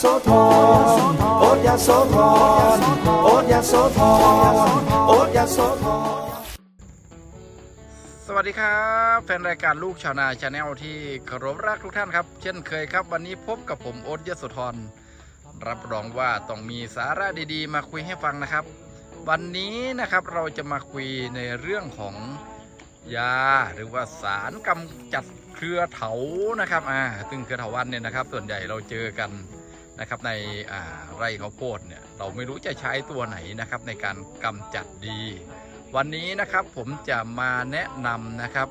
โสธรโอยาโสธรโอยาโสธรโอยาโสธรสวัสดีครับแฟนรายการลูกชาวนาชาแนลที่เคารพรักทุกท่านครับ เช่นเคยครับ วันนี้พบกับผมโอ๊ตยศธรรับรองว่าต้องมีสาระดีๆ มาคุยให้ฟังนะครับ วันนี้นะครับเราจะมาคุยในเรื่องของยาหรือว่าสารกำจัดเครือเถานะครับอ่าซึ่งเครือเถาวันเนี่ยนะครับ ส่วนใหญ่เราเจอกัน นะครับในไร่ข้าวโพดเนี่ยเราไม่รู้จะใช้ตัวไหนนะครับในการกำจัดดี วันนี้นะครับผมจะมาแนะนำนะครับ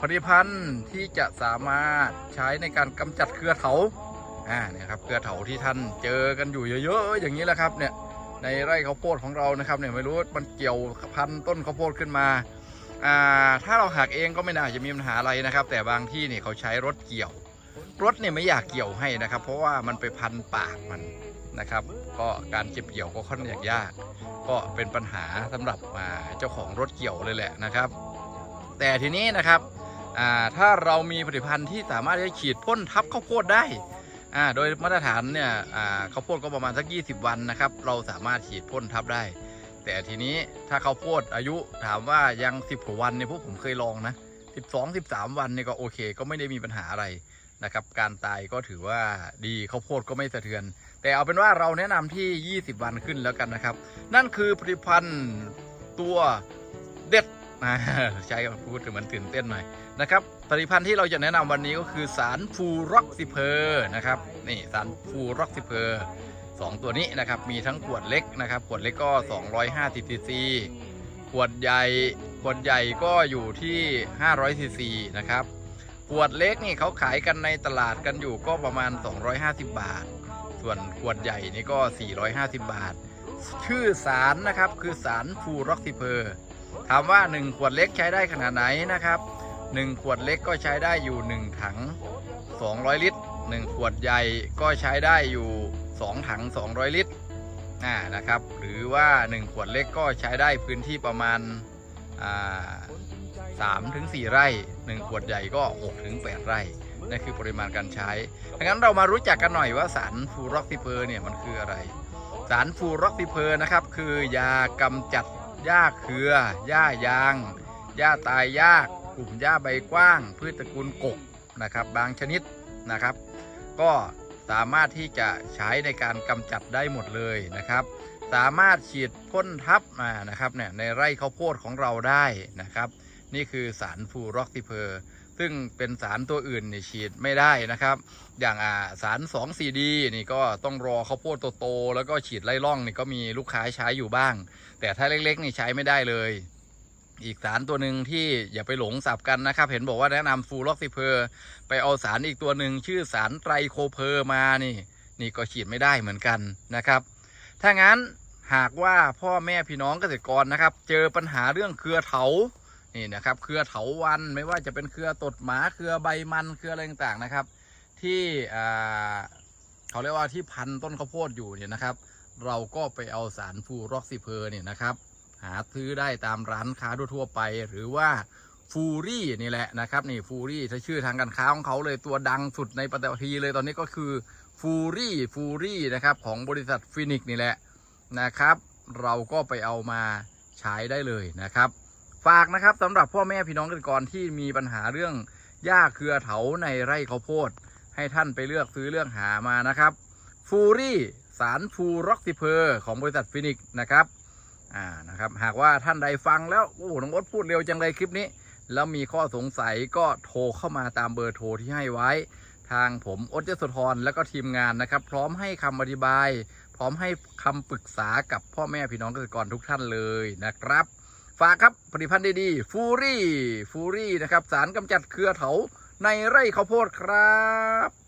ผลิตภัณฑ์ที่จะสามารถใช้ในการกำจัดเครือเถาอ่าเนี่ยครับเครือเถาที่ท่านเจอกันอยู่เยอะๆอย่างนี้แหละครับเนี่ยในไร่ข้าวโพดของเรานะครับเนี่ยไม่รู้มันเกี่ยวพันต้นข้าวโพดขึ้นมาอ่าถ้าเราหักเองก็ไม่น่าจะมีปัญหาอะไรนะครับ แต่บางที่เนี่ยเขาใช้รถเกี่ยว รถเนี่ยไม่อยากเกี่ยวให้นะครับ เพราะว่ามันไปพันปากมันนะครับ ก็การเก็บเกี่ยวก็ค่อนข้างยาก ก็เป็นปัญหาสำหรับเจ้าของรถเกี่ยวเลยแหละนะครับ แต่ทีนี้นะครับถ้าเรามีผลิตภัณฑ์ที่สามารถจะฉีดพ่นทับข้าวโพดได้โดยมาตรฐานเนี่ยข้าวโพดก็ประมาณสัก 20 วันนะครับ เราสามารถฉีดพ่นทับได้ แต่ทีนี้ถ้าข้าวโพดอายุถามว่ายัง 10กว่าวันเนี่ยพวกผมเคยลองนะ 12 13 วันเนี่ยก็โอเค ก็ไม่ได้มีปัญหาอะไร นะครับการตายก็ถือว่าดีข้าวโพดก็ไม่สะเทือน แต่เอาเป็นว่าเราแนะนำที่ 20 วันขึ้นแล้วกันนะครับ นั่นคือผลิตภัณฑ์ตัวเด็ดใช้คำพูดเหมือนตื่นเต้นหน่อยนะครับผลิตภัณฑ์ที่เราจะแนะนำวันนี้ก็คือสารฟูร็อกซิเพอร์นะครับนี่สารฟูร็อกซิเพอร์สองตัวนี้นะครับมีทั้งขวดเล็กนะครับขวดเล็กก็ 250ซีซีขวดใหญ่ขวดใหญ่ก็อยู่ที่ 500ซีซีนะครับ วดเล็กนี่เขาขายกันในตลาดกันอยู่ก็ประมาณ 250 บาท ส่วนขวดใหญ่นี่ก็ 450 บาท ชื่อสารนะครับคือสารฟูร็อกซิเพอร์ถามว่า 1 ขวดเล็กใช้ได้ขนาดไหนนะครับ 1 ขวดเล็กก็ใช้ได้อยู่ 1 ถัง 200 ลิตร 1 ขวดใหญ่ก็ใช้ได้อยู่ 2 ถัง 200 ลิตรอ่านะครับ หรือว่า 1 ขวดเล็กก็ใช้ได้พื้นที่ประมาณอ่า สามถึงสี่ไร่ 1 ขวดใหญ่ก็6ถึง8ไร่นั่นคือปริมาณการใช้ดังนั้นเรามารู้จักกันหน่อยว่าสารฟูร็อกซิเพอร์เนี่ยมันคืออะไร สารฟูร็อกซิเพอร์นะครับคือยากำจัดหญ้าเครือหญ้ายางหญ้าตายยากกลุ่มหญ้าใบกว้าง พืชตระกูลกกนะครับ บางชนิดนะครับ ก็สามารถที่จะใช้ในการกำจัดได้หมดเลยนะครับ สามารถฉีดพ่นทับมานะครับเนี่ยในไร่ข้าวโพดของเราได้นะครับ นี่คือสารฟูร็อกซิเพอร์ซึ่งเป็นสารตัวอื่นนี่ฉีดไม่ได้นะครับ อย่างอ่าสาร2 4 d นี่ก็ต้องรอข้าวโพดโตๆแล้วก็ฉีดไล่ล่องนี่ก็มีลูกค้าใช้อยู่บ้าง แต่ถ้าเล็กๆนี่ใช้ไม่ได้เลย อีกสารตัวหนึ่งที่อย่าไปหลงสับกันนะครับ เห็นบอกว่าแนะนำฟูล็อกซิเพอร์ไปเอาสารอีกตัวหนึ่งชื่อสารไตรโคเพอร์มานี่ นี่ก็ฉีดไม่ได้เหมือนกันนะครับ ถ้างั้นหากว่าพ่อแม่พี่น้องเกษตรกรนะครับ เจอปัญหาเรื่องเครือเถา นี่นะครับ เครือเถาวันไม่ว่าจะเป็นเครือตดหมาเครือใบมันเครืออะไรต่างๆนะครับ ที่เขาเรียกว่าที่พันต้นข้าวโพดอยู่เนี่ยนะครับ เราก็ไปเอาสารฟูร็อกซิเพอร์เนี่ยนะครับ หาซื้อได้ตามร้านค้าทั่วๆไป หรือว่าฟูรี่นี่แหละนะครับนี่ฟูรี่ถ้าชื่อทางการค้าของเขาเลยตัวดังสุดในปัตตภีเลยตอนนี้ก็คือฟูรี่ฟูรี่นะครับของบริษัทฟินิกนี่แหละนะครับ เราก็ไปเอามาใช้ได้เลยนะครับ ฝากนะครับสำหรับพ่อแม่พี่น้องเกษตรกรที่มีปัญหาเรื่องหญ้าเครือเถาในไร่ข้าวโพด ให้ท่านไปเลือกซื้อเลือกหามานะครับฟูรี่สารฟูร็อกซิเพอร์ของบริษัทฟินิกนะครับอ่านะครับ หากว่าท่านใดฟังแล้วโอ้น้องอดพูดเร็วจังเลยคลิปนี้ แล้วมีข้อสงสัยก็โทรเข้ามาตามเบอร์โทรที่ให้ไว้ ทางผมอดยศธรและก็ทีมงานนะครับ พร้อมให้คำอธิบาย พร้อมให้คำปรึกษากับพ่อแม่พี่น้องเกษตรกรทุกท่านเลยนะครับ ฝากครับผลิตภัณฑ์ดีๆฟูรี่ฟูรี่นะครับ สารกำจัดเครือเถาในไร่ข้าวโพดครับ